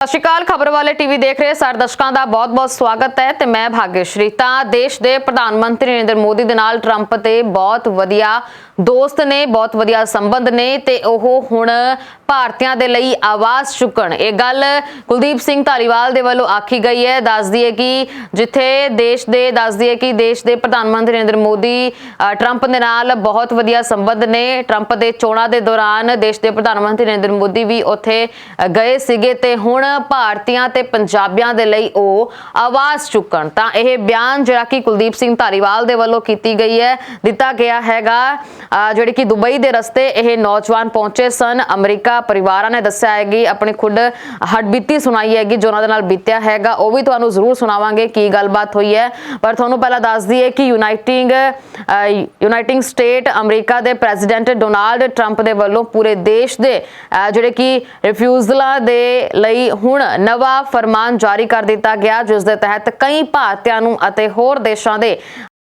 ਸਤਿ ਸ਼੍ਰੀ ਅਕਾਲ, ਖਬਰ ਵਾਲੇ ਟੀਵੀ ਦੇਖ ਰਹੇ ਸਾਰੇ ਦਰਸ਼ਕਾਂ ਦਾ ਬਹੁਤ-ਬਹੁਤ ਸਵਾਗਤ ਹੈ ਤੇ ਮੈਂ ਭਾਗਯਸ਼੍ਰੀ। ਤਾਂ ਦੇਸ਼ ਦੇ ਪ੍ਰਧਾਨ ਮੰਤਰੀ ਨਰਿੰਦਰ ਮੋਦੀ ਦੇ ਨਾਲ ਟਰੰਪ ਤੇ ਬਹੁਤ ਵਧੀਆ ਦੋਸਤ ਨੇ, ਬਹੁਤ ਵਧੀਆ ਸੰਬੰਧ ਨੇ ਤੇ ਉਹ ਹੁਣ ਭਾਰਤੀਆਂ ਦੇ ਲਈ ਆਵਾਜ਼ ਚੁੱਕਣ। ਇਹ ਗੱਲ ਕੁਲਦੀਪ ਸਿੰਘ ਧਾਲੀਵਾਲ ਦੇ ਵੱਲੋਂ ਆਖੀ ਗਈ ਹੈ। ਦੱਸਦੀ ਹੈ ਕਿ ਜਿੱਥੇ ਦੇਸ਼ ਦੇ ਦੱਸਦੀ ਹੈ ਕਿ ਦੇਸ਼ ਦੇ ਪ੍ਰਧਾਨ ਮੰਤਰੀ ਨਰਿੰਦਰ ਮੋਦੀ ਟਰੰਪ ਦੇ ਨਾਲ ਬਹੁਤ ਵਧੀਆ ਸੰਬੰਧ ਨੇ। ਟਰੰਪ ਦੇ ਚੋਣਾਂ ਦੇ ਦੌਰਾਨ ਦੇਸ਼ ਦੇ ਪ੍ਰਧਾਨ ਮੰਤਰੀ ਨਰਿੰਦਰ ਮੋਦੀ ਵੀ ਉੱਥੇ ਗਏ ਸੀਗੇ ਤੇ ਹੁਣ ਭਾਰਤੀਆਂ ਤੇ ਪੰਜਾਬੀਆਂ ਦੇ ਲਈ ਉਹ ਆਵਾਜ਼ ਚੁੱਕਣ। ਤਾਂ ਇਹ ਬਿਆਨ ਜਿਹੜਾ ਕਿ ਕੁਲਦੀਪ ਸਿੰਘ ਧਾਰੀਵਾਲ ਦੇ ਵੱਲੋਂ ਕੀਤੀ ਗਈ ਹੈ। ਦਿੱਤਾ ਗਿਆ ਹੈਗਾ ਅ, ਜਿਹੜੇ ਕਿ ਦੁਬਈ ਦੇ ਰਸਤੇ ਇਹ ਨੌਜਵਾਨ ਪਹੁੰਚੇ ਸਨ। ਅਮਰੀਕਾ ਪਰਿਵਾਰਾਂ ਨੇ ਦੱਸਿਆ ਹੈ ਕਿ ਆਪਣੀ ਖੁਦ ਹੱਡਬੀਤੀ ਸੁਣਾਈ ਹੈਗੀ ਜੋ ਉਹਨਾਂ ਦੇ ਨਾਲ ਬੀਤਿਆ ਹੈਗਾ ਉਹ ਵੀ ਤੁਹਾਨੂੰ ਜ਼ਰੂਰ ਸੁਣਾਵਾਂਗੇ ਕੀ ਗੱਲਬਾਤ ਹੋਈ ਹੈ। ਪਰ ਤੁਹਾਨੂੰ ਪਹਿਲਾਂ ਦੱਸ ਦਈਏ ਕਿ ਯੂਨਾਈਟਿੰਗ ਯੂਨਾਈਟਿੰਗ ਸਟੇਟ ਅਮਰੀਕਾ ਦੇ ਪ੍ਰੈਜ਼ੀਡੈਂਟ ਡੋਨਾਲਡ ਟਰੰਪ ਦੇ ਵੱਲੋਂ ਪੂਰੇ ਦੇਸ਼ ਦੇ ਅ, ਜਿਹੜੇ ਕਿ ਰਿਫਿਊਜ਼ਲਾਂ ਦੇ ਲਈ ਹੁਣ ਨਵਾਂ ਫਰਮਾਨ ਜਾਰੀ ਕਰ ਦਿੱਤਾ ਗਿਆ, ਜਿਸ ਦੇ ਤਹਿਤ ਕਈ ਭਾਰਤੀਆਂ ਨੂੰ ਅਤੇ ਹੋਰ ਦੇਸ਼ਾਂ ਦੇ